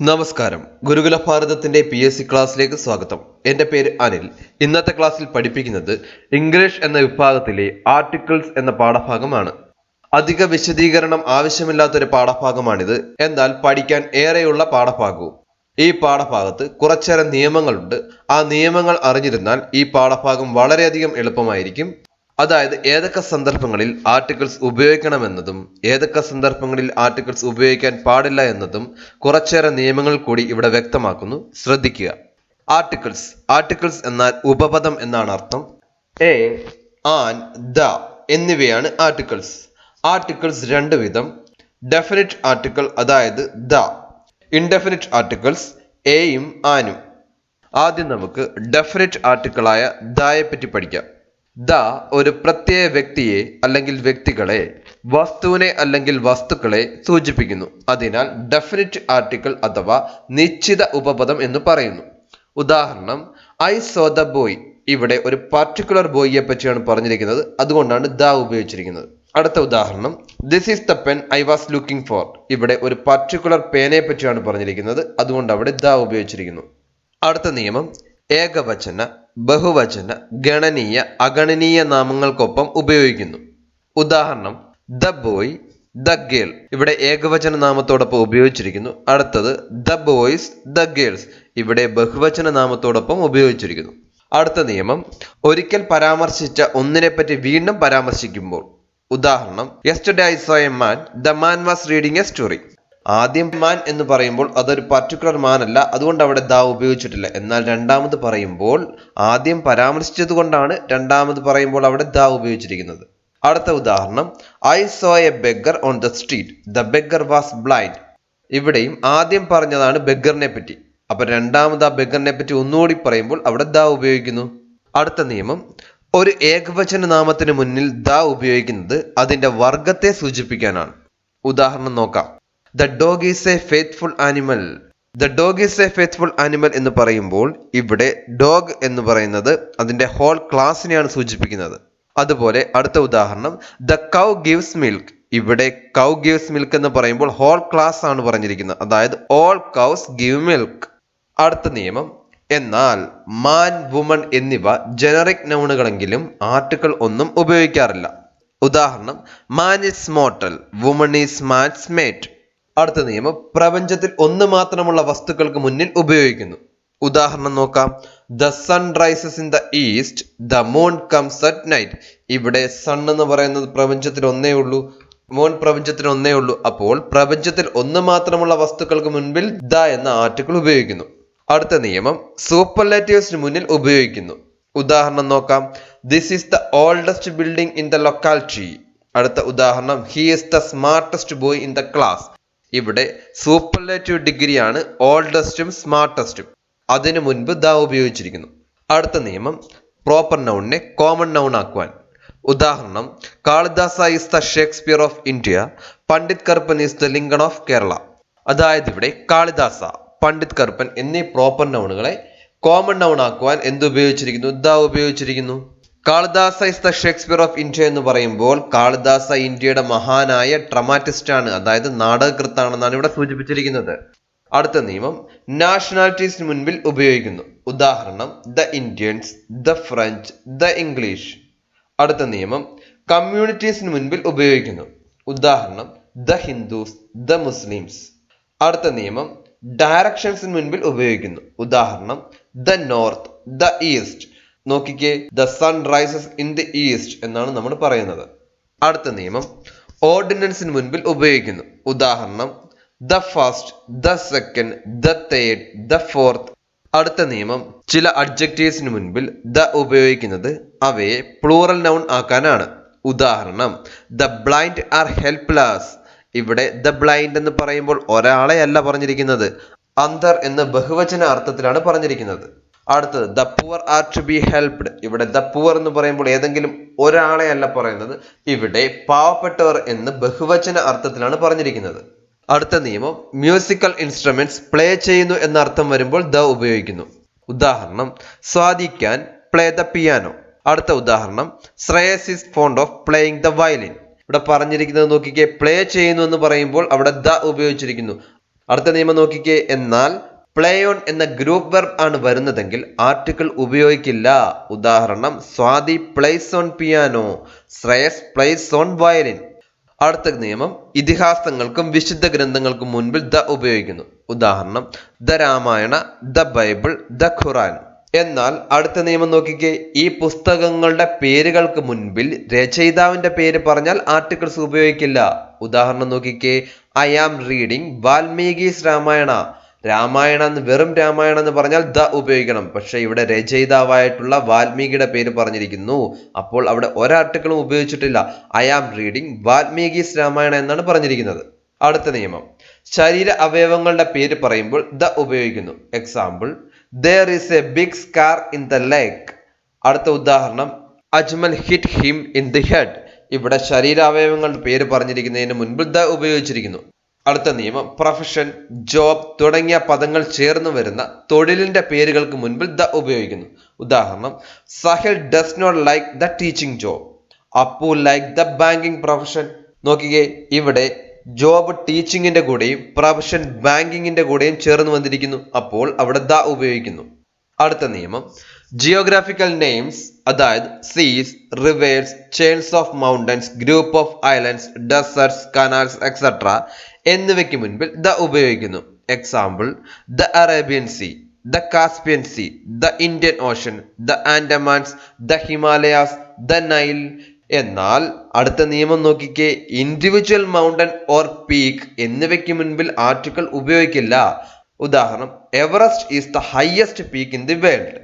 നമസ്കാരം. ഗുരുകുല ഭാരതത്തിന്റെ പി എസ് സി ക്ലാസ്സിലേക്ക് സ്വാഗതം. എന്റെ പേര് അനിൽ. ഇന്നത്തെ ക്ലാസ്സിൽ പഠിപ്പിക്കുന്നത് ഇംഗ്ലീഷ് എന്ന വിഭാഗത്തിലെ ആർട്ടിക്കിൾസ് എന്ന പാഠഭാഗമാണ്. അധിക വിശദീകരണം ആവശ്യമില്ലാത്തൊരു പാഠഭാഗമാണിത്. എന്നാൽ പഠിക്കാൻ ഏറെയുള്ള പാഠഭാഗവും. ഈ പാഠഭാഗത്ത് കുറച്ചേറെ നിയമങ്ങളുണ്ട്. ആ നിയമങ്ങൾ അറിഞ്ഞിരുന്നാൽ ഈ പാഠഭാഗം വളരെയധികം എളുപ്പമായിരിക്കും. അതായത് ഏതൊക്കെ സന്ദർഭങ്ങളിൽ ആർട്ടിക്കിൾസ് ഉപയോഗിക്കണമെന്നതും ഏതൊക്കെ സന്ദർഭങ്ങളിൽ ആർട്ടിക്കിൾസ് ഉപയോഗിക്കാൻ പാടില്ല എന്നതും കുറച്ചേറെ നിയമങ്ങൾ കൂടി ഇവിടെ വ്യക്തമാക്കുന്നു. ശ്രദ്ധിക്കുക. ആർട്ടിക്കിൾസ് ആർട്ടിക്കിൾസ് എന്നാൽ ഉപപദം എന്നാണ് അർത്ഥം. എ ആൻ ദ എന്നിവയാണ് ആർട്ടിക്കിൾസ് ആർട്ടിക്കിൾസ് രണ്ട് വിധം. ഡെഫിനിറ്റ് ആർട്ടിക്കിൾ അതായത് ദ. ഇൻഡെഫിനിറ്റ് ആർട്ടിക്കിൾസ് എയും ആനും. ആദ്യം നമുക്ക് ഡെഫിനിറ്റ് ആർട്ടിക്കിളായ ദയെ പറ്റി പഠിക്കാം. ദ ഒരു പ്രത്യേക വ്യക്തിയെ അല്ലെങ്കിൽ വ്യക്തികളെ വസ്തുവിനെ അല്ലെങ്കിൽ വസ്തുക്കളെ സൂചിപ്പിക്കുന്നു. അതിനാൽ ഡെഫിനിറ്റ് ആർട്ടിക്കിൾ അഥവാ നിശ്ചിത ഉപപദം എന്ന് പറയുന്നു. ഉദാഹരണം ഐ സോ ദ ബോയ് ഇവിടെ ഒരു പർട്ടിക്കുലർ ബോയിയെ പറ്റിയാണ് പറഞ്ഞിരിക്കുന്നത്. അതുകൊണ്ടാണ് ദ ഉപയോഗിച്ചിരിക്കുന്നത്. അടുത്ത ഉദാഹരണം this is the pen I was looking for ഇവിടെ ഒരു പർട്ടിക്കുലർ പേനയെ പറ്റിയാണ് പറഞ്ഞിരിക്കുന്നത്. അതുകൊണ്ട് അവിടെ ദ ഉപയോഗിച്ചിരിക്കുന്നു. അടുത്ത നിയമം ഏകവചന ബഹുവചന ഗണനീയ അഗണനീയ നാമങ്ങൾക്കൊപ്പം ഉപയോഗിക്കുന്നു. ഉദാഹരണം ദ ബോയ് ദ ഗേൾ. ഇവിടെ ഏകവചന നാമത്തോടൊപ്പം ഉപയോഗിച്ചിരിക്കുന്നു. അടുത്തത് ദ ബോയ്സ് ദ ഗേൾസ്. ഇവിടെ ബഹുവചന നാമത്തോടൊപ്പം ഉപയോഗിച്ചിരിക്കുന്നു. അടുത്ത നിയമം ഒരിക്കൽ പരാമർശിച്ച ഒന്നിനെ പറ്റി വീണ്ടും പരാമർശിക്കുമ്പോൾ. ഉദാഹരണം yesterday I saw a man the man was reading a story ആദ്യം മാൻ എന്ന് പറയുമ്പോൾ അതൊരു പർട്ടിക്കുലർ മാൻ അല്ല. അതുകൊണ്ട് അവിടെ ദ ഉപയോഗിച്ചിട്ടില്ല. എന്നാൽ രണ്ടാമത് പറയുമ്പോൾ ആദ്യം പരാമർശിച്ചത് കൊണ്ടാണ് രണ്ടാമത് പറയുമ്പോൾ അവിടെ ദ ഉപയോഗിച്ചിരിക്കുന്നത്. അടുത്ത ഉദാഹരണം. I saw a beggar on the street the beggar was blind ഇവിടെയും ആദ്യം പറഞ്ഞതാണ് ബെഗറിനെ പറ്റി. അപ്പൊ രണ്ടാമത് ആ ബെഗറിനെ പറ്റി ഒന്നുകൂടി പറയുമ്പോൾ അവിടെ ദ ഉപയോഗിക്കുന്നു. അടുത്ത നിയമം. ഒരു ഏകവചന നാമത്തിന് മുന്നിൽ ദ ഉപയോഗിക്കുന്നത് അതിന്റെ വർഗത്തെ സൂചിപ്പിക്കാനാണ്. ഉദാഹരണം നോക്കാം. The dog is a faithful animal the dog is a faithful animal എന്ന് പറയുമ്പോൾ ഇവിടെ ഡോഗ് എന്ന് പറയുന്നത് അതിന്റെ ഹോൾ ക്ലാസിനെയാണ് സൂചിപ്പിക്കുന്നത്. അതുപോലെ അടുത്ത ഉദാഹരണം ദ കൗ ഗിവ്സ് മിൽക്ക് ഇവിടെ കൗ ഗിവ്സ് മിൽക്ക് എന്ന് പറയുമ്പോൾ ഹോൾ ക്ലാസ് ആണ് പറഞ്ഞിരിക്കുന്നത്. അതായത് ഓൾ കൗസ് ഗിവ് മിൽക്ക് അടുത്ത നിയമം എന്നാൽ മാൻ വുമൺ എന്നിവ ജനറിക് നൗണുകളെങ്കിലും ആർട്ടിക്കിൾ ഒന്നും ഉപയോഗിക്കാറില്ല. ഉദാഹരണം man is mortal woman is man's mate അടുത്ത നിയമം പ്രപഞ്ചത്തിൽ ഒന്ന് മാത്രമുള്ള വസ്തുക്കൾക്ക് മുന്നിൽ ഉപയോഗിക്കുന്നു. ഉദാഹരണം നോക്കാം. The sun rises in the east the moon comes at night ഇവിടെ സൺ എന്ന് പറയുന്നത് പ്രപഞ്ചത്തിൽ ഒന്നേ ഉള്ളൂ. മൂൺ പ്രപഞ്ചത്തിൽ ഒന്നേ ഉള്ളൂ. അപ്പോൾ പ്രപഞ്ചത്തിൽ ഒന്ന് മാത്രമുള്ള വസ്തുക്കൾക്ക് മുൻപിൽ ദ എന്ന ആർട്ടിക്കിൾ ഉപയോഗിക്കുന്നു. അടുത്ത നിയമം സൂപ്പർലേറ്റീവ്സിന് മുന്നിൽ ഉപയോഗിക്കുന്നു. ഉദാഹരണം നോക്കാം. This is the oldest building in the locality അടുത്ത ഉദാഹരണം he is the smartest boy in the class ഇവിടെ സൂപ്പർലേറ്റീവ് ഡിഗ്രിയാണ് ഓൾഡസ്റ്റും സ്മാർട്ടസ്റ്റും അതിനു മുൻപ് ദ ഉപയോഗിച്ചിരിക്കുന്നു. അടുത്ത നിയമം പ്രോപ്പർ നൗണിനെ കോമൺ നൗൺ ആക്കുവാൻ. ഉദാഹരണം Kalidasa is the Shakespeare of India Pandit Karuppan is the Lincoln of Kerala അതായത് ഇവിടെ കാളിദാസ പണ്ഡിറ്റ് കറുപ്പൻ എന്നീ പ്രോപ്പർ നൗണുകളെ കോമൺ നൗൺ ആക്കുവാൻ എന്ത് ഉപയോഗിച്ചിരിക്കുന്നു the ഉപയോഗിച്ചിരിക്കുന്നു. Kalidasa is the Shakespeare of India എന്ന് പറയുമ്പോൾ കാളിദാസ ഇന്ത്യയുടെ മഹാനായ ട്രമാറ്റിസ്റ്റ് ആണ് അതായത് നാടകകൃത്താണെന്നാണ് ഇവിടെ സൂചിപ്പിച്ചിരിക്കുന്നത്. അടുത്ത നിയമം നാഷണാലിറ്റീസിന് മുൻപിൽ ഉപയോഗിക്കുന്നു. ഉദാഹരണം the Indians the French the English അടുത്ത നിയമം കമ്മ്യൂണിറ്റീസിന് മുൻപിൽ ഉപയോഗിക്കുന്നു. ഉദാഹരണം ദ ഹിന്ദുസ് ദ മുസ്ലിംസ് അടുത്ത നിയമം ഡയറക്ഷൻസിന് മുൻപിൽ ഉപയോഗിക്കുന്നു. ഉദാഹരണം ദ നോർത്ത് ദ ഈസ്റ്റ് നോക്കിക്കേ the sun rises in the east എന്നാണ് നമ്മൾ പറയുന്നത്. അടുത്ത നിയമം ഓർഡിനൻസിന് മുൻപിൽ ഉപയോഗിക്കുന്നു. ഉദാഹരണം the first the second the third the fourth. അടുത്ത നിയമം ചില അഡ്ജക്റ്റീവ്സിന് മുൻപിൽ ദ ഉപയോഗിക്കുന്നത് അവയെ പ്ലൂറൽ നൗൺ ആക്കാനാണ്. ഉദാഹരണം ദ ബ്ലൈൻഡ് ആർ ഹെൽപ്ലെസ് ഇവിടെ ദ ബ്ലൈൻഡ് എന്ന് പറയുമ്പോൾ ഒരാളെ അല്ല പറഞ്ഞിരിക്കുന്നത് അന്തർ എന്ന ബഹുവചന അർത്ഥത്തിലാണ് പറഞ്ഞിരിക്കുന്നത്. അടുത്തത് the poor are to be helped ഇവിടെ ദ പുവർ എന്ന് പറയുമ്പോൾ ഏതെങ്കിലും ഒരാളെ അല്ല പറയുന്നത് ഇവിടെ പാവപ്പെട്ടവർ എന്ന് ബഹുവചന അർത്ഥത്തിലാണ് പറഞ്ഞിരിക്കുന്നത്. അടുത്ത നിയമം മ്യൂസിക്കൽ ഇൻസ്ട്രുമെന്റ്സ് പ്ലേ ചെയ്യുന്നു എന്ന അർത്ഥം വരുമ്പോൾ ദ ഉപയോഗിക്കുന്നു. ഉദാഹരണം സ്വാധിക്കാൻ പ്ലേ ദ പിയാനോ അടുത്ത ഉദാഹരണം Shreyas is fond of playing the violin ഇവിടെ പറഞ്ഞിരിക്കുന്നത് നോക്കിക്കേ പ്ലേ ചെയ്യുന്നു എന്ന് പറയുമ്പോൾ അവിടെ ദ ഉപയോഗിച്ചിരിക്കുന്നു. അടുത്ത നിയമം നോക്കിക്കേ എന്നാൽ പ്ലേ ഓൺ എന്ന ഗ്രൂപ്പ് വെർബ് ആണ് വരുന്നതെങ്കിൽ ആർട്ടിക്കിൾ ഉപയോഗിക്കില്ല. ഉദാഹരണം Swathi plays on piano Shreyas plays on violin. അടുത്ത നിയമം ഇതിഹാസങ്ങൾക്കും വിശുദ്ധ ഗ്രന്ഥങ്ങൾക്കും മുൻപിൽ ദ ഉപയോഗിക്കുന്നു. ഉദാഹരണം the Ramayana the Bible the Quran. എന്നാൽ അടുത്ത നിയമം നോക്കിക്കേ ഈ പുസ്തകങ്ങളുടെ പേരുകൾക്ക് മുൻപിൽ രചയിതാവിന്റെ പേര് പറഞ്ഞാൽ ആർട്ടിക്കിൾസ് ഉപയോഗിക്കില്ല. ഉദാഹരണം നോക്കിക്കേ I am reading Valmiki's Ramayana Ramayana എന്ന് വെറും രാമായണം എന്ന് പറഞ്ഞാൽ ദ ഉപയോഗിക്കണം. പക്ഷേ ഇവിടെ രചയിതാവായിട്ടുള്ള വാൽമീകിയുടെ പേര് പറഞ്ഞിരിക്കുന്നു. അപ്പോൾ അവിടെ ഒരാർട്ടിക്കിളും ഉപയോഗിച്ചിട്ടില്ല. I am reading Valmiki's Ramayana എന്നാണ് പറഞ്ഞിരിക്കുന്നത്. അടുത്ത നിയമം. ശരീര അവയവങ്ങളുടെ പേര് പറയുമ്പോൾ ദ ഉപയോഗിക്കുന്നു. Example there is a big scar in the lake അടുത്ത ഉദാഹരണം Ajmal hit him in the head ഇവിടെ ശരീരാവയവങ്ങളുടെ പേര് പറഞ്ഞിരിക്കുന്നതിന് മുൻപ് ദ ഉപയോഗിച്ചിരിക്കുന്നു. അടുത്ത നിയമം പ്രൊഫഷൻ ജോബ് തുടങ്ങിയ പദങ്ങൾ ചേർന്ന് വരുന്ന തൊഴിലിന്റെ പേരുകൾക്ക് മുൻപിൽ ദ ഉപയോഗിക്കുന്നു. ഉദാഹരണം Sahil does not like the teaching job Appu like the banking profession നോക്കിക്കേ ഇവിടെ ജോബ് ടീച്ചിങ്ങിന്റെ കൂടെയും പ്രൊഫഷൻ ബാങ്കിങ്ങിന്റെ കൂടെയും ചേർന്ന് വന്നിരിക്കുന്നു. അപ്പോൾ അവിടെ ദ ഉപയോഗിക്കുന്നു. അടുത്ത നിയമം ജിയോഗ്രാഫിക്കൽ നെയിംസ് അതായത് seas rivers chains of mountains group of islands deserts canals etcetera എന്നിവയ്ക്ക് മുൻപിൽ ദ ഉപയോഗിക്കുന്നു. Example the Arabian sea the Caspian sea the Indian ocean the Andamans the Himalayas the Nile. എന്നാൽ അടുത്ത നിയമം നോക്കിക്കേ ഇൻഡിവിജ്വൽ മൗണ്ടൻ ഓർ പീക്ക് എന്നിവയ്ക്ക് മുൻപിൽ article ഉപയോഗിക്കില്ല. ഉദാഹരണം Everest is the highest peak in the world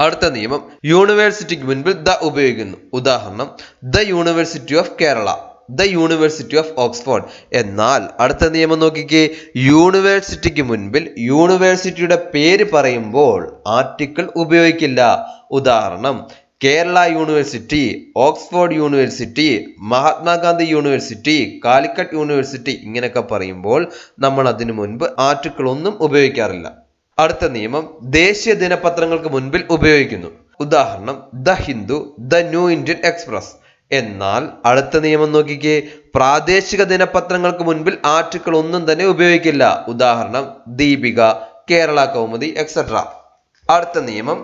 അടുത്ത നിയമം യൂണിവേഴ്സിറ്റിക്ക് മുൻപിൽ ദ ഉപയോഗിക്കുന്നു. ഉദാഹരണം the university of Kerala. The university of Oxford എന്നാൽ അടുത്ത നിയമം നോക്കിക്കേ. യൂണിവേഴ്സിറ്റിക്ക് മുൻപിൽ യൂണിവേഴ്സിറ്റിയുടെ പേര് പറയുമ്പോൾ ആർട്ടിക്കിൾ ഉപയോഗിക്കില്ല. ഉദാഹരണം Kerala university Oxford university Mahatma Gandhi university Calicut university ഇങ്ങനെയൊക്കെ പറയുമ്പോൾ നമ്മൾ അതിനു മുൻപ് ആർട്ടിക്കിൾ ഒന്നും ഉപയോഗിക്കാറില്ല. അടുത്ത നിയമം ദേശീയ ദിനപത്രങ്ങൾക്ക് മുൻപിൽ ഉപയോഗിക്കുന്നു. ഉദാഹരണം the Hindu the New Indian Express എന്നാൽ അടുത്ത നിയമം നോക്കിക്കേ. പ്രാദേശിക ദിനപത്രങ്ങൾക്ക് മുൻപിൽ ആർട്ടിക്കിൾ ഒന്നും തന്നെ ഉപയോഗിക്കില്ല. ഉദാഹരണം ദീപിക കേരള കൗമുദി എക്സെട്ര അടുത്ത നിയമം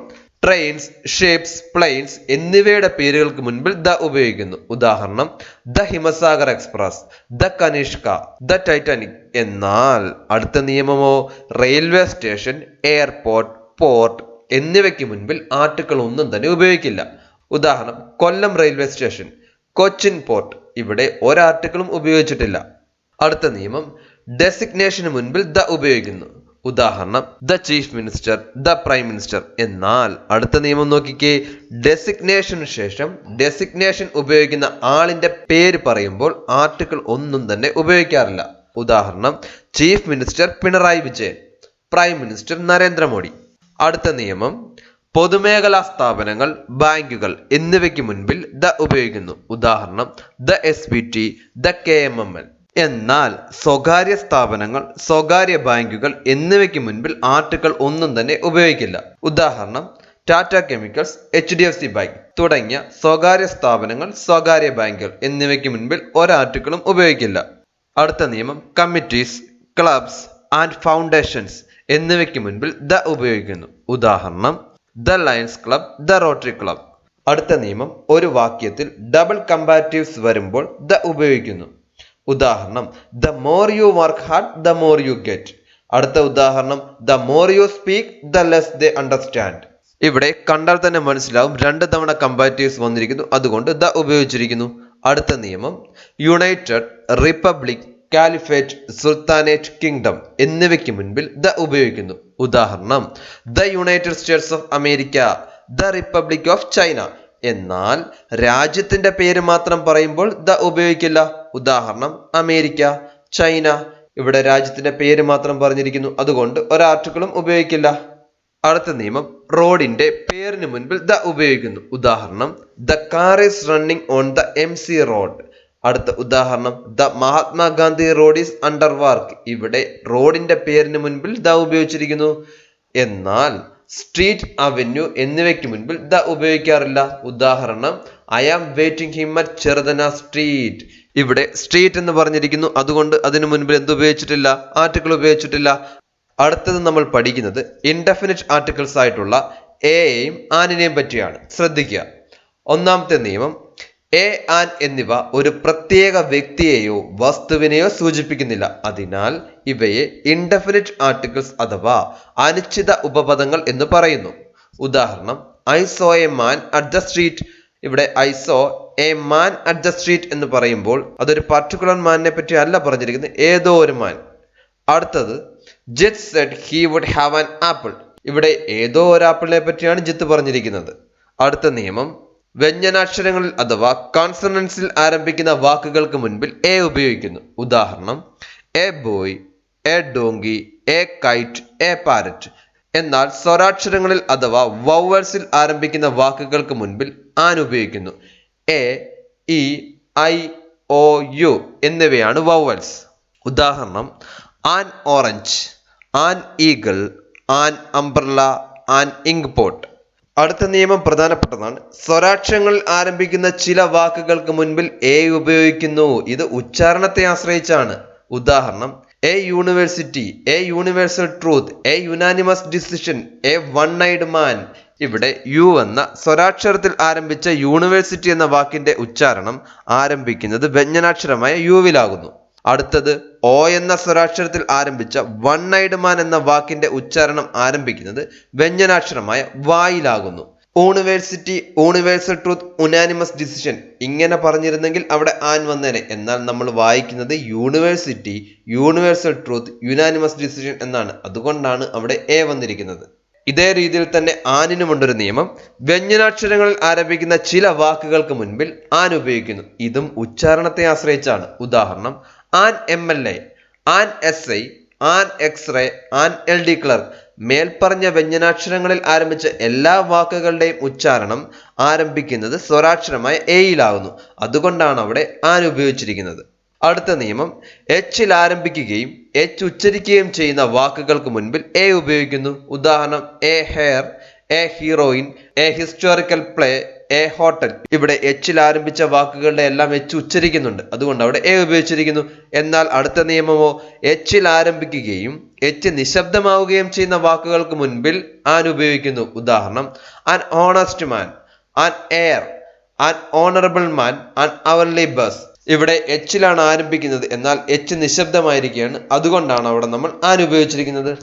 ട്രെയിൻസ് ഷേപ്സ് പ്ലെയിൻസ് എന്നിവയുടെ പേരുകൾക്ക് മുൻപിൽ ദ ഉപയോഗിക്കുന്നു. ഉദാഹരണം the Himsagar express the Kanishka the Titanic. എന്നാൽ അടുത്ത നിയമമോ റെയിൽവേ സ്റ്റേഷൻ എയർപോർട്ട് പോർട്ട് എന്നിവയ്ക്ക് മുൻപിൽ ആർട്ടിക്കിൾ ഒന്നും തന്നെ ഉപയോഗിക്കില്ല. ഉദാഹരണം Kollam railway station Cochin port. ഇവിടെ ഒരാർട്ടിക്കിളും ഉപയോഗിച്ചിട്ടില്ല. അടുത്ത നിയമം ഡെസിഗ്നേഷന് മുൻപിൽ ദ ഉപയോഗിക്കുന്നു. ഉദാഹരണം the chief minister the prime minister. എന്നാൽ അടുത്ത നിയമം നോക്കിക്കേ ഡെസിഗ്നേഷന് ശേഷം ഡെസിഗ്നേഷൻ ഉപയോഗിക്കുന്ന ആളിന്റെ പേര് പറയുമ്പോൾ ആർട്ടിക്കിൾ ഒന്നും തന്നെ ഉപയോഗിക്കാറില്ല. ഉദാഹരണം chief minister Pinarayi Vijayan prime minister Narendra Modi. അടുത്ത നിയമം പൊതുമേഖലാ സ്ഥാപനങ്ങൾ ബാങ്കുകൾ എന്നിവയ്ക്ക് മുൻപിൽ ദ ഉപയോഗിക്കുന്നു. ഉദാഹരണം the S B T the K M M L എന്നാൽ സ്വകാര്യ സ്ഥാപനങ്ങൾ സ്വകാര്യ ബാങ്കുകൾ എന്നിവയ്ക്ക് മുൻപിൽ ആർട്ടിക്കിൾ ഒന്നും തന്നെ ഉപയോഗിക്കില്ല. ഉദാഹരണം Tata chemicals H D F C bank തുടങ്ങിയ സ്വകാര്യ സ്ഥാപനങ്ങൾ സ്വകാര്യ ബാങ്കുകൾ എന്നിവയ്ക്ക് മുൻപിൽ ഒരാർട്ടിക്കിളും ഉപയോഗിക്കില്ല. അടുത്ത നിയമം കമ്മിറ്റീസ് ക്ലബ്സ് ആൻഡ് ഫൗണ്ടേഷൻസ് എന്നിവയ്ക്ക് മുൻപിൽ ദ ഉപയോഗിക്കുന്നു. ഉദാഹരണം the lions club the rotary club. അടുത്ത നിയമം ഒരു വാക്യത്തിൽ ഡബിൾ കമ്പാരിറ്റീവ്സ് വരുമ്പോൾ ദ ഉപയോഗിക്കുന്നു. ഉദാഹരണം the more you work hard the more you get. അടുത്ത ഉദാഹരണം the more you speak the less the understand. ഇവിടെ കണ്ടാൽ തന്നെ മനസ്സിലാവും രണ്ട് തവണ കമ്പാരിറ്റീവ്സ് വന്നിരിക്കുന്നു അതുകൊണ്ട് ദ ഉപയോഗിച്ചിരിക്കുന്നു. അടുത്ത നിയമം united republic caliphate sultanate kingdom എന്നിവയ്ക്ക് മുൻപിൽ ദ ഉപയോഗിക്കുന്നു. ഉദാഹരണം the United States of America the republic of China. എന്നാൽ രാജ്യത്തിന്റെ പേര് മാത്രം പറയുമ്പോൾ ദ ഉപയോഗിക്കില്ല. ഉദാഹരണം അമേരിക്ക ചൈന. ഇവിടെ രാജ്യത്തിന്റെ പേര് മാത്രം പറഞ്ഞിരിക്കുന്നു. അതുകൊണ്ട് ഒരാർട്ടിക്കിളും ഉപയോഗിക്കില്ല. അടുത്ത നിയമം റോഡിന്റെ പേരിന് മുൻപിൽ ദ ഉപയോഗിക്കുന്നു. ഉദാഹരണം the car is running on the M C road. അടുത്ത ഉദാഹരണം. The Mahatma Gandhi road is under work. ഇവിടെ റോഡിന്റെ പേരിന് മുൻപിൽ ദ ഉപയോഗിച്ചിരിക്കുന്നു. എന്നാൽ സ്ട്രീറ്റ് അവന്യൂ എന്നിവയ്ക്ക് മുൻപിൽ ദ ഉപയോഗിക്കാറില്ല. ഉദാഹരണം I am waiting him at Cheruthana street. ഇവിടെ സ്ട്രീറ്റ് എന്ന് പറഞ്ഞിരിക്കുന്നു. അതുകൊണ്ട് അതിനു മുൻപിൽ എന്ത് ഉപയോഗിച്ചിട്ടില്ല? ആർട്ടിക്കിൾ ഉപയോഗിച്ചിട്ടില്ല. അടുത്തത് നമ്മൾ പഠിക്കുന്നത് ഇൻഡെഫിനിറ്റ് ആർട്ടിക്കിൾസ് ആയിട്ടുള്ള എയെയും ആനിനെയും പറ്റിയാണ്. ശ്രദ്ധിക്കുക. ഒന്നാമത്തെ നിയമം എ ആൻ എന്നിവ ഒരു പ്രത്യേക വ്യക്തിയെയോ വസ്തുവിനെയോ സൂചിപ്പിക്കുന്നില്ല. അതിനാൽ ഇവയെ ഇൻഡെഫിനിറ്റ് ആർട്ടിക്കിൾസ് അഥവാ അനിശ്ചിത ഉപപദങ്ങൾ എന്ന് പറയുന്നു. ഉദാഹരണം I saw a man at the street ഇവിടെ I saw a man at the street എന്ന് പറയുമ്പോൾ അതൊരു പർട്ടിക്കുലർ മാനിനെ പറ്റി അല്ല പറഞ്ഞിരിക്കുന്നത് ഏതോ ഒരു മാൻ അടുത്തത് Jith said he would have an apple ഇവിടെ ഏതോ ഒരു ആപ്പിളിനെ പറ്റിയാണ് ജിത്ത് പറഞ്ഞിരിക്കുന്നത്. അടുത്ത നിയമം വ്യഞ്ജനാക്ഷരങ്ങളിൽ അഥവാ കോൺസണൻസിൽ ആരംഭിക്കുന്ന വാക്കുകൾക്ക് മുൻപിൽ എ ഉപയോഗിക്കുന്നു. ഉദാഹരണം a boy a donkey a kite a parrot എന്നാൽ സ്വരാക്ഷരങ്ങളിൽ അഥവാ വൗവേഴ്സിൽ ആരംഭിക്കുന്ന വാക്കുകൾക്ക് മുൻപിൽ ആൻ ഉപയോഗിക്കുന്നു. A E I O U എന്നിവയാണ് വൗവൽസ് ഉദാഹരണം an orange an eagle an umbrella an ink pot. അടുത്ത നിയമം പ്രധാനപ്പെട്ടതാണ്. സ്വരാക്ഷരങ്ങൾ ആരംഭിക്കുന്ന ചില വാക്കുകൾക്ക് മുൻപിൽ എ ഉപയോഗിക്കുന്നു. ഇത് ഉച്ചാരണത്തെ ആശ്രയിച്ചാണ്. ഉദാഹരണം a university a universal truth a unanimous decision a one eyed man ഇവിടെ യു എന്ന സ്വരാക്ഷരത്തിൽ ആരംഭിച്ച യൂണിവേഴ്സിറ്റി എന്ന വാക്കിന്റെ ഉച്ചാരണം ആരംഭിക്കുന്നത് വ്യഞ്ജനാക്ഷരമായ യുവിലാകുന്നു അടുത്തത് ഓ എന്ന സ്വരാക്ഷരത്തിൽ ആരംഭിച്ച വൺ ഐഡ് മാൻ എന്ന വാക്കിന്റെ ഉച്ചാരണം ആരംഭിക്കുന്നത് വ്യഞ്ജനാക്ഷരമായ വായിലാകുന്നു university universal truth unanimous decision ഇങ്ങനെ പറഞ്ഞിരുന്നെങ്കിൽ അവിടെ ആൻ വന്നേനെ. എന്നാൽ നമ്മൾ വായിക്കുന്നത് university universal truth unanimous decision എന്നാണ്. അതുകൊണ്ടാണ് അവിടെ എ വന്നിരിക്കുന്നത്. ഇതേ രീതിയിൽ തന്നെ ആനിനുമുണ്ടൊരു നിയമം. വ്യഞ്ജനാക്ഷരങ്ങളിൽ ആരംഭിക്കുന്ന ചില വാക്കുകൾക്ക് മുൻപിൽ ആൻ ഉപയോഗിക്കുന്നു. ഇതും ഉച്ചാരണത്തെ ആശ്രയിച്ചാണ്. ഉദാഹരണം an M L A an S I an X ray an L D clerk. മേൽപ്പറഞ്ഞ വ്യഞ്ജനാക്ഷരങ്ങളിൽ ആരംഭിച്ച എല്ലാ വാക്കുകളുടെയും ഉച്ചാരണം ആരംഭിക്കുന്നത് സ്വരാക്ഷരമായ എയിലാകുന്നു. അതുകൊണ്ടാണ് അവിടെ ആൻ ഉപയോഗിച്ചിരിക്കുന്നത്. അടുത്ത നിയമം എച്ചിൽ ആരംഭിക്കുകയും എച്ച് ഉച്ചരിക്കുകയും ചെയ്യുന്ന വാക്കുകൾക്ക് മുൻപിൽ എ ഉപയോഗിക്കുന്നു. ഉദാഹരണം a hare a heroine a historical play a hotel. ഇവിടെ എച്ചിൽ ആരംഭിച്ച വാക്കുകളുടെ എല്ലാം എച്ച് ഉച്ചരിക്കുന്നുണ്ട്. അതുകൊണ്ട് അവിടെ എ ഉപയോഗിച്ചിരിക്കുന്നു. എന്നാൽ അടുത്ത നിയമമോ എച്ചിൽ ആരംഭിക്കുകയും എച്ച് നിശബ്ദമാവുകയും ചെയ്യുന്ന വാക്കുകൾക്ക് മുൻപിൽ ആൻ ഉപയോഗിക്കുന്നു. ഉദാഹരണം an honest man an heir an honourable man an hourly bus. ഇവിടെ എച്ചിലാണ് ആരംഭിക്കുന്നത്. എന്നാൽ എച്ച് നിശബ്ദമായിരിക്കുകയാണ്. അതുകൊണ്ടാണ് അവിടെ നമ്മൾ ആൻ ഉപയോഗിച്ചിരിക്കുന്നത്.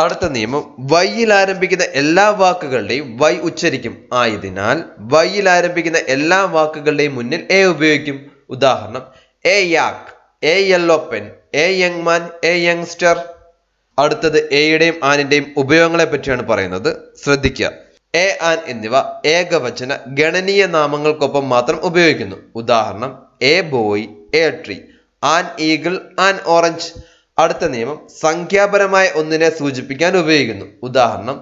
അടുത്ത നിയമം വൈയിൽ ആരംഭിക്കുന്ന എല്ലാ വാക്കുകളുടെയും വൈ ഉച്ചരിക്കും. ആയതിനാൽ വൈയിൽ ആരംഭിക്കുന്ന എല്ലാ വാക്കുകളുടെയും മുന്നിൽ എ ഉപയോഗിക്കും. ഉദാഹരണം a yak a yellow pen a young man a youngster അടുത്തത് എയുടെയും ആനിന്റെയും ഉപയോഗങ്ങളെ പറ്റിയാണ് പറയുന്നത്. ശ്രദ്ധിക്കുക എ ആൻ എന്നിവ ഏകവചന ഗണനീയ നാമങ്ങൾക്കൊപ്പം മാത്രം ഉപയോഗിക്കുന്നു. ഉദാഹരണം a boy a tree an eagle an orange. അടുത്ത നിയമം സംഖ്യാപരമായ ഒന്നിനെ സൂചിപ്പിക്കാൻ ഉപയോഗിക്കുന്നു. ഉദാഹരണം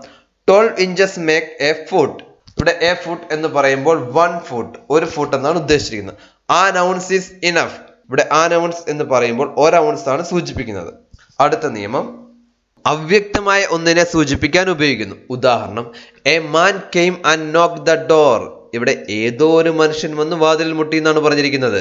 twelve inches make a foot ഇവിടെ എ ഫുട്ട് എന്ന് പറയുമ്പോൾ വൺ ഫുട്ട് ഒരു ഫുട്ട് എന്നാണ് ഉദ്ദേശിച്ചിരിക്കുന്നത്. ആ നൗൺസ് ഈസ് ഇനഫ് ഇവിടെ ആ നൗൺസ് എന്ന് പറയുമ്പോൾ ഒരൗൺസ് ആണ് സൂചിപ്പിക്കുന്നത്. അടുത്ത നിയമം അവ്യക്തമായ ഒന്നിനെ സൂചിപ്പിക്കാൻ ഉപയോഗിക്കുന്നു. ഉദാഹരണം a man came and knock the door ഇവിടെ ഏതോ ഒരു മനുഷ്യൻ വന്ന് വാതിൽ മുട്ടി എന്നാണ് പറഞ്ഞിരിക്കുന്നത്.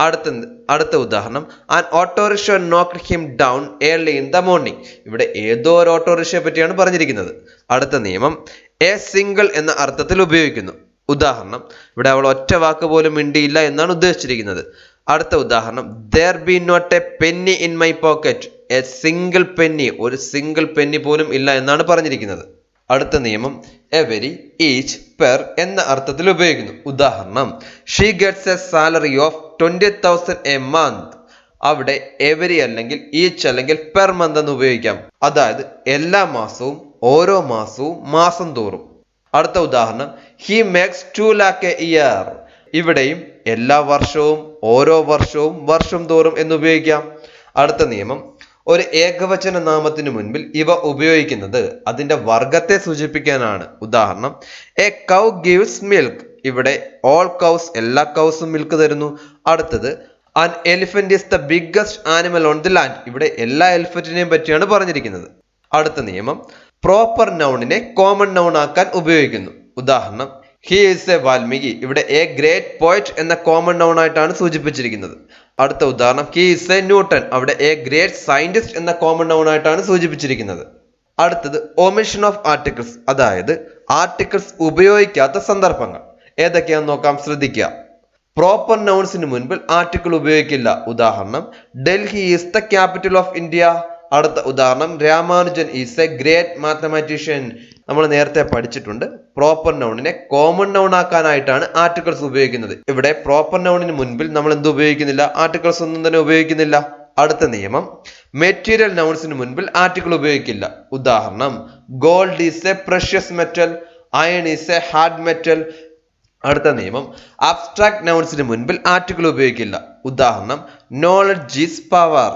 അടുത്ത അടുത്ത ഉദാഹരണം. An autorickshaw knock him down early in the morning ഇവിടെ ഏതോ ഒരു ഓട്ടോറിക്ഷയെ പറ്റിയാണ് പറഞ്ഞിരിക്കുന്നത്. അടുത്ത നിയമം. എ സിംഗിൾ എന്ന അർത്ഥത്തിൽ ഉപയോഗിക്കുന്നു. ഉദാഹരണം. ഇവിടെ അവൾ ഒറ്റ വാക്ക് പോലും മിണ്ടിയില്ല എന്നാണ് ഉദ്ദേശിച്ചിരിക്കുന്നത്. അടുത്ത ഉദാഹരണം. There be not a penny in my pocket a single penny ഒരു സിംഗിൾ പെന്നി പോലും ഇല്ല എന്നാണ് പറഞ്ഞിരിക്കുന്നത്. അടുത്ത നിയമം. എവരി ഈച്ച് പെർ എന്ന അർത്ഥത്തിൽ ഉപയോഗിക്കുന്നു. ഉദാഹരണം. She gets a salary of twenty thousand a month അവിടെ എവരി അല്ലെങ്കിൽ ഈച്ച് അല്ലെങ്കിൽ പെർ മന്ത് എന്ന് ഉപയോഗിക്കാം. അതായത് എല്ലാ മാസവും ഓരോ മാസവും മാസം തോറും. അടുത്ത ഉദാഹരണം he makes two lakh a year ഇവിടെയും എല്ലാ വർഷവും ഓരോ വർഷവും വർഷം തോറും എന്ന് ഉപയോഗിക്കാം. അടുത്ത നിയമം ഒരു ഏകവചന നാമത്തിന് മുൻപിൽ ഇവ ഉപയോഗിക്കുന്നത് അതിന്റെ വർഗത്തെ സൂചിപ്പിക്കാനാണ്. ഉദാഹരണം എ കൗ ഗീവ്സ് മിൽക്ക് ഇവിടെ ഓൾ കൗസ് എല്ലാ കൗസും മിൽക്ക് തരുന്നു. അടുത്തത് an elephant is the biggest animal on the land ഇവിടെ എല്ലാ എലിഫന്റിനെയും പറ്റിയാണ് പറഞ്ഞിരിക്കുന്നത്. അടുത്ത നിയമം പ്രോപ്പർ നൗണിനെ കോമൺ നൗൺ ആക്കാൻ ഉപയോഗിക്കുന്നു. ഉദാഹരണം ഹി ഈസ് എ വാൽമീകി. ഇവിടെ എ ഗ്രേറ്റ് പോയിറ്റ് എന്ന കോമൺ നൗൺ ആയിട്ടാണ് സൂചിപ്പിച്ചിരിക്കുന്നത്. അടുത്ത ഉദാഹരണം ഹി ഈസ് എ ന്യൂട്ടൺ അവിടെ എ ഗ്രേറ്റ് സയന്റിസ്റ്റ് എന്ന കോമൺ നൗൺ ആയിട്ടാണ് സൂചിപ്പിച്ചിരിക്കുന്നത്. അടുത്തത് ഒമിഷൻ ഓഫ് ആർട്ടിക്കിൾസ് അതായത് ആർട്ടിക്കിൾസ് ഉപയോഗിക്കാത്ത സന്ദർഭങ്ങൾ. ഏതൊക്കെയാണെന്ന് നോക്കാം ശ്രദ്ധിക്കുക. പ്രോപ്പർ നൗൺസിന് മുൻപിൽ ആർട്ടിക്കിൾ ഉപയോഗിക്കില്ല. ഉദാഹരണം Delhi is the capital of India. അടുത്ത ഉദാഹരണം Ramanujan is a great mathematician നമ്മൾ നേരത്തെ പഠിച്ചിട്ടുണ്ട് പ്രോപ്പർ നൗണിനെ കോമൺ നൗൺ ആക്കാനായിട്ടാണ് ആർട്ടിക്കിൾസ് ഉപയോഗിക്കുന്നത്. ഇവിടെ പ്രോപ്പർ നൗണിന് മുൻപിൽ നമ്മൾ എന്ത് ഉപയോഗിക്കുന്നില്ല? ആർട്ടിക്കിൾസ് ഒന്നും തന്നെ ഉപയോഗിക്കുന്നില്ല. അടുത്ത നിയമം മെറ്റീരിയൽ നൗൺസിന് മുൻപിൽ ആർട്ടിക്കിൾ ഉപയോഗിക്കില്ല. ഉദാഹരണം gold is a precious metal iron is a hard metal അടുത്ത നിയമം അബ്സ്ട്രാക്ട് നൗൺസിന് മുൻപിൽ ആർട്ടിക്കിൾ ഉപയോഗിക്കില്ല. ഉദാഹരണം knowledge is power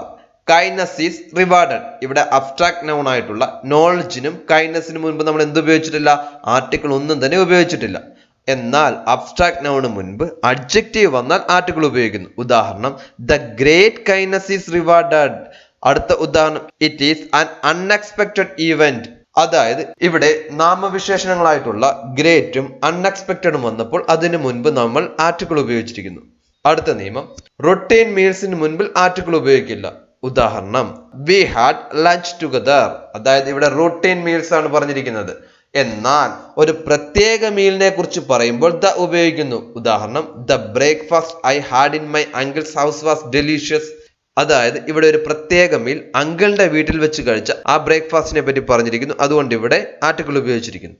kindness is rewarded ഇവിടെ അബ്സ്ട്രാക്ട് നൗൺ ആയിട്ടുള്ള നോളജിനും കൈനസിനും മുൻപ് നമ്മൾ എന്ത് ഉപയോഗിച്ചിട്ടില്ല? ആർട്ടിക്കിൾ ഒന്നും തന്നെ ഉപയോഗിച്ചിട്ടില്ല. എന്നാൽ അബ്സ്ട്രാക്ട് നൗണ് മുൻപ് അഡ്ജക്റ്റീവ് വന്നാൽ ആർട്ടിക്കിൾ ഉപയോഗിക്കുന്നു. ഉദാഹരണം the great kindness is rewarded അടുത്ത ഉദാഹരണം it is an unexpected event അതായത് ഇവിടെ നാമവിശേഷണങ്ങളായിട്ടുള്ള ഗ്രേറ്റും അൺഎക്സ്പെക്റ്റഡും വന്നപ്പോൾ അതിനു മുൻപ് നമ്മൾ ആർട്ടിക്കിൾ ഉപയോഗിച്ചിരിക്കുന്നു. അടുത്ത നിയമം റൊട്ടീൻ മീൽസിന് മുൻപിൽ ആർട്ടിക്കിൾ ഉപയോഗിക്കില്ല. ഉദാഹരണം വി ഹാഡ് ലഞ്ച് ടുഗദർ അതായത് ഇവിടെ റൊട്ടീൻ മീൽസ് ആണ് പറഞ്ഞിരിക്കുന്നത്. എന്നാൽ ഒരു പ്രത്യേക മീലിനെ കുറിച്ച് പറയുമ്പോൾ ദ ഉപയോഗിക്കുന്നു. ഉദാഹരണം the breakfast I had in my uncle's house was delicious അതായത് ഇവിടെ ഒരു പ്രത്യേക മീൽ അങ്കിളിന്റെ വീട്ടിൽ വെച്ച് കഴിച്ച ആ ബ്രേക്ക്ഫാസ്റ്റിനെ പറ്റി പറഞ്ഞിരിക്കുന്നു. അതുകൊണ്ട് ഇവിടെ ആർട്ടിക്കിൾ ഉപയോഗിച്ചിരിക്കുന്നു.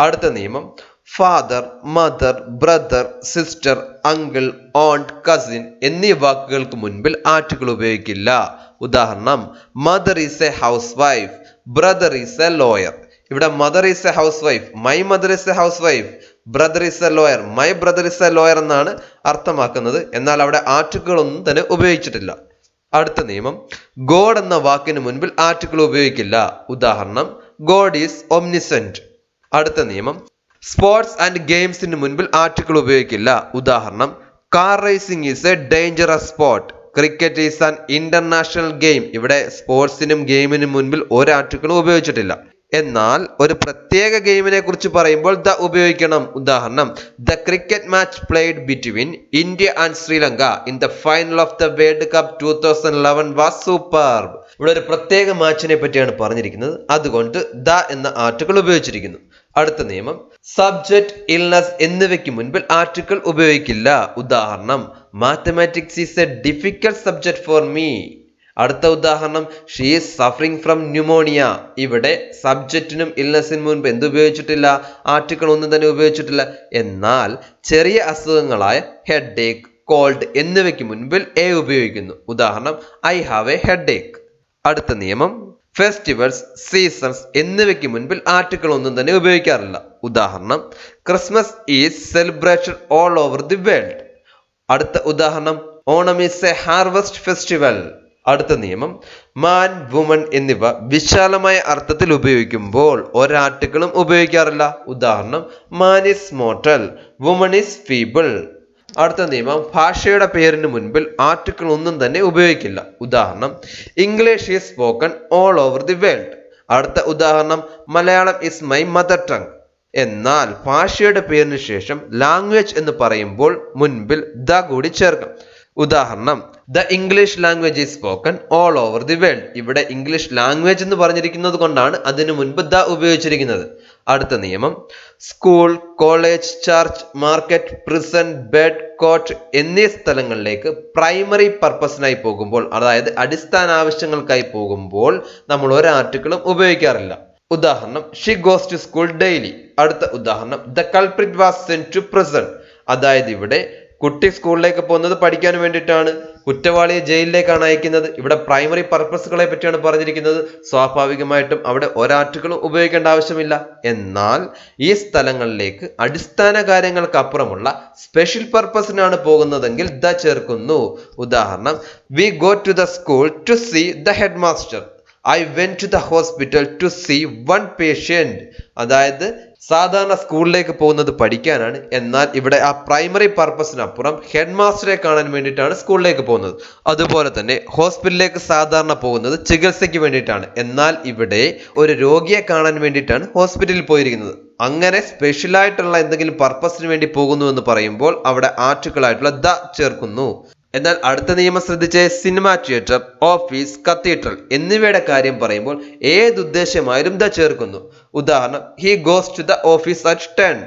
അടുത്ത നിയമം father mother brother sister uncle aunt cousin എന്നീ വാക്കുകൾക്ക് മുൻപിൽ ആർട്ടിക്കിൾ ഉപയോഗിക്കില്ല. ഉദാഹരണം mother is a house wife brother is a lawyer ഇവിടെ mother is a house wife my mother is a house wife brother is a lawyer my brother is a lawyer എന്നാണ് അർത്ഥമാക്കുന്നത്. എന്നാൽ അവിടെ ആർട്ടിക്കിൾ ഒന്നും തന്നെ ഉപയോഗിച്ചിട്ടില്ല. അടുത്ത നിയമം ഗോഡ് എന്ന വാക്കിന് മുൻപിൽ ആർട്ടിക്കിൾ ഉപയോഗിക്കില്ല. ഉദാഹരണം ഗോഡ് ഈസ് ഒംനിസെന്റ് അടുത്ത നിയമം സ്പോർട്സ് ആൻഡ് ഗെയിംസിന് മുൻപിൽ ആർട്ടിക്കിൾ ഉപയോഗിക്കില്ല. ഉദാഹരണം car racing is a dangerous sport cricket is an international game ഇവിടെ സ്പോർട്സിനും ഗെയിമിനും മുൻപിൽ ഒരു ആർട്ടിക്കിളും ഉപയോഗിച്ചിട്ടില്ല. എന്നാൽ ഒരു പ്രത്യേക ഗെയിമിനെ കുറിച്ച് പറയുമ്പോൾ ദ ഉപയോഗിക്കണം. ഉദാഹരണം the cricket match played between India and Sri Lanka in the final of the world cup two thousand eleven was super. ഇവിടെ ഒരു പ്രത്യേക മാച്ചിനെ പറ്റിയാണ് പറഞ്ഞിരിക്കുന്നത്. അതുകൊണ്ട് ദ എന്ന ആർട്ടിക്കിൾ ഉപയോഗിച്ചിരിക്കുന്നു. അടുത്ത നിയമം സബ്ജക്ട് ഇൽനസ് എന്നിവയ്ക്ക് മുൻപിൽ ആർട്ടിക്കിൾ ഉപയോഗിക്കില്ല. ഉദാഹരണം mathematics is a difficult subject for me. അടുത്ത ഉദാഹരണം she is suffering from pneumonia ഇവിടെ സബ്ജക്റ്റിനും ഇൽനെസ്സിനും മുൻപ് എന്ത് ഉപയോഗിച്ചിട്ടില്ല? ആർട്ടിക്കിൾ ഒന്നും തന്നെ ഉപയോഗിച്ചിട്ടില്ല. എന്നാൽ ചെറിയ അസുഖങ്ങളായ ഹെഡ് ഏക്ക് കോൾഡ് എന്നിവയ്ക്ക് മുൻപിൽ എ ഉപയോഗിക്കുന്നു. ഉദാഹരണം I have a headache അടുത്ത നിയമം ഫെസ്റ്റിവൽസ് സീസൺസ് എന്നിവയ്ക്ക് മുൻപിൽ ആർട്ടിക്കിൾ ഒന്നും തന്നെ ഉപയോഗിക്കാറില്ല. ഉദാഹരണം Christmas is celebration all over the world അടുത്ത ഉദാഹരണം Onam is a harvest festival അടുത്ത നിയമം മാൻ വുമൺ എന്നിവ വിശാലമായ അർത്ഥത്തിൽ ഉപയോഗിക്കുമ്പോൾ ഒരാർട്ടിക്കിളും ഉപയോഗിക്കാറില്ല. ഉദാഹരണം man is mortal woman is feeble അടുത്ത നിയമം ഭാഷയുടെ പേരിന് മുൻപിൽ ആർട്ടിക്കിൾ ഒന്നും തന്നെ ഉപയോഗിക്കില്ല. ഉദാഹരണം English is spoken all over the world അടുത്ത ഉദാഹരണം Malayalam is my mother tongue എന്നാൽ ഭാഷയുടെ പേരിന് ശേഷം ലാംഗ്വേജ് എന്ന് പറയുമ്പോൾ മുൻപിൽ ദ കൂടി ചേർക്കാം. ഉദാഹരണം the English language is spoken all over the world ഇവിടെ ഇംഗ്ലീഷ് ലാംഗ്വേജ് എന്ന് പറഞ്ഞിരിക്കുന്നത് കൊണ്ടാണ് അതിനു മുൻപ് ദ ഉപയോഗിച്ചിരിക്കുന്നത്. അടുത്ത നിയമം school college church market prison bed court എന്നീ സ്ഥലങ്ങളിലേക്ക് പ്രൈമറി പർപ്പസിനായി പോകുമ്പോൾ അതായത് അടിസ്ഥാന ആവശ്യങ്ങൾക്കായി പോകുമ്പോൾ നമ്മൾ ഒരു ആർട്ടിക്കിളും ഉപയോഗിക്കാറില്ല. ഉദാഹരണം she goes to school daily അടുത്ത ഉദാഹരണം the culprit was sent to prison അതായത് ഇവിടെ കുട്ടി സ്കൂളിലേക്ക് പോകുന്നത് പഠിക്കാൻ വേണ്ടിയിട്ടാണ്. കുറ്റവാളിയെ ജയിലിലേക്കാണ് അയക്കുന്നത്. ഇവിടെ പ്രൈമറി പർപ്പസുകളെ പറ്റിയാണ് പറഞ്ഞിരിക്കുന്നത്. സ്വാഭാവികമായിട്ടും അവിടെ ഒരാറ്റുകളും ഉപയോഗിക്കേണ്ട ആവശ്യമില്ല. എന്നാൽ ഈ സ്ഥലങ്ങളിലേക്ക് അടിസ്ഥാന കാര്യങ്ങൾക്ക് അപ്പുറമുള്ള സ്പെഷ്യൽ പർപ്പസിനാണ് പോകുന്നതെങ്കിൽ ദ ചേർക്കുന്നു. ഉദാഹരണം we go to the school to see the head master I went to the hospital to see one patient അതായത് സാധാരണ സ്കൂളിലേക്ക് പോകുന്നത് പഠിക്കാനാണ്. എന്നാൽ ഇവിടെ ആ പ്രൈമറി പർപ്പസിനപ്പുറം ഹെഡ് മാസ്റ്ററെ കാണാൻ വേണ്ടിയിട്ടാണ് സ്കൂളിലേക്ക് പോകുന്നത്. അതുപോലെ തന്നെ ഹോസ്പിറ്റലിലേക്ക് സാധാരണ പോകുന്നത് ചികിത്സയ്ക്ക് വേണ്ടിയിട്ടാണ്. എന്നാൽ ഇവിടെ ഒരു രോഗിയെ കാണാൻ വേണ്ടിയിട്ടാണ് ഹോസ്പിറ്റലിൽ പോയിരിക്കുന്നത്. അങ്ങനെ സ്പെഷ്യലായിട്ടുള്ള എന്തെങ്കിലും പർപ്പസിന് വേണ്ടി പോകുന്നു എന്ന് പറയുമ്പോൾ അവിടെ ആർട്ടിക്കിൾ ആയിട്ടുള്ള ദ ചേർക്കുന്നു. എന്നാൽ അടുത്ത നിയമം ശ്രദ്ധിച്ച് സിനിമ തിയേറ്റർ ഓഫീസ് കത്തീഡ്രൽ എന്നിവയുടെ കാര്യം പറയുമ്പോൾ ഏത് ഉദ്ദേശമായാലും ദ ചേർക്കുന്നു. ഉദാഹരണം he goes to the office at ten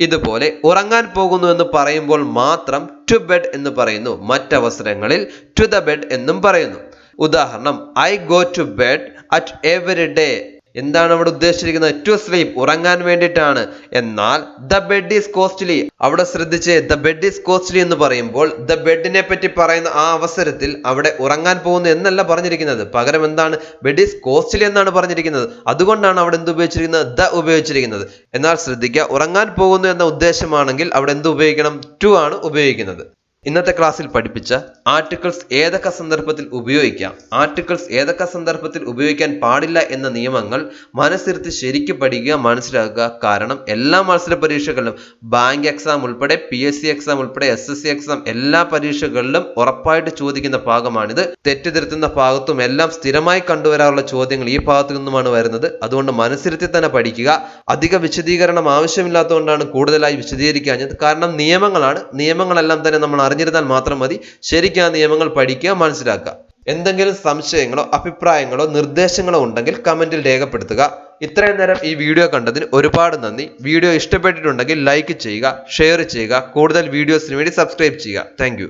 ഇതുപോലെ ഉറങ്ങാൻ പോകുന്നു എന്ന് പറയുമ്പോൾ മാത്രം ടു ബെഡ് എന്ന് പറയുന്നു. മറ്റവസരങ്ങളിൽ ടു ദ ബെഡ് എന്നും പറയുന്നു. ഉദാഹരണം I go to bed at every day എന്താണ് അവിടെ ഉദ്ദേശിച്ചിരിക്കുന്നത്? ടു സ്ലീപ് ഉറങ്ങാൻ വേണ്ടിയിട്ടാണ്. എന്നാൽ ദ ബെഡ് ഈസ് കോസ്റ്റ്ലി അവിടെ ശ്രദ്ധിച്ച് ദ ബെഡ് ഈസ് കോസ്റ്റ്ലി എന്ന് പറയുമ്പോൾ ദ ബെഡിനെ പറ്റി പറയുന്ന ആ അവസരത്തിൽ അവിടെ ഉറങ്ങാൻ പോകുന്നു എന്നല്ല പറഞ്ഞിരിക്കുന്നത്. പകരം എന്താണ്? ബെഡ് ഈസ് കോസ്റ്റ്ലി എന്നാണ് പറഞ്ഞിരിക്കുന്നത്. അതുകൊണ്ടാണ് അവിടെ എന്ത് ഉപയോഗിച്ചിരിക്കുന്നത്? ദ ഉപയോഗിച്ചിരിക്കുന്നത്. എന്നാൽ ശ്രദ്ധിക്കുക ഉറങ്ങാൻ പോകുന്നു എന്ന ഉദ്ദേശമാണെങ്കിൽ അവിടെ എന്ത് ഉപയോഗിക്കണം? ടു ആണ് ഉപയോഗിക്കുന്നത്. ഇന്നത്തെ ക്ലാസ്സിൽ പഠിപ്പിച്ച ആർട്ടിക്കിൾസ് ഏതൊക്കെ സന്ദർഭത്തിൽ ഉപയോഗിക്കാം? ആർട്ടിക്കിൾസ് ഏതൊക്കെ സന്ദർഭത്തിൽ ഉപയോഗിക്കാൻ പാടില്ല എന്ന നിയമങ്ങൾ മനസ്സിരുത്തി ശരിക്ക് പഠിക്കുക മനസ്സിലാക്കുക. കാരണം എല്ലാ മത്സര പരീക്ഷകളിലും ബാങ്ക് എക്സാം ഉൾപ്പെടെ പി എസ് സി എക്സാം ഉൾപ്പെടെ എസ് എസ് സി എക്സാം എല്ലാ പരീക്ഷകളിലും ഉറപ്പായിട്ട് ചോദിക്കുന്ന ഭാഗമാണിത്. തെറ്റിതിരുത്തുന്ന ഭാഗത്തും എല്ലാം സ്ഥിരമായി കണ്ടുവരാറുള്ള ചോദ്യങ്ങൾ ഈ ഭാഗത്തു നിന്നുമാണ് വരുന്നത്. അതുകൊണ്ട് മനസ്സിരുത്തി തന്നെ പഠിക്കുക. അധിക വിശദീകരണം ആവശ്യമില്ലാത്തതുകൊണ്ടാണ് കൂടുതലായി വിശദീകരിക്കാഞ്ഞത്. കാരണം നിയമങ്ങളാണ്. നിയമങ്ങളെല്ലാം തന്നെ നമ്മൾ അറിഞ്ഞിരുന്നാൽ മാത്രം മതി. ശരിക്കും ആ നിയമങ്ങൾ പഠിക്കുക മനസ്സിലാക്കുക. എന്തെങ്കിലും സംശയങ്ങളോ അഭിപ്രായങ്ങളോ നിർദ്ദേശങ്ങളോ ഉണ്ടെങ്കിൽ കമന്റിൽ രേഖപ്പെടുത്തുക. ഇത്രയും നേരം ഈ വീഡിയോ കണ്ടതിന് ഒരുപാട് നന്ദി. വീഡിയോ ഇഷ്ടപ്പെട്ടിട്ടുണ്ടെങ്കിൽ ലൈക്ക് ചെയ്യുക ഷെയർ ചെയ്യുക കൂടുതൽ വീഡിയോസിന് വേണ്ടി സബ്സ്ക്രൈബ് ചെയ്യുക. താങ്ക്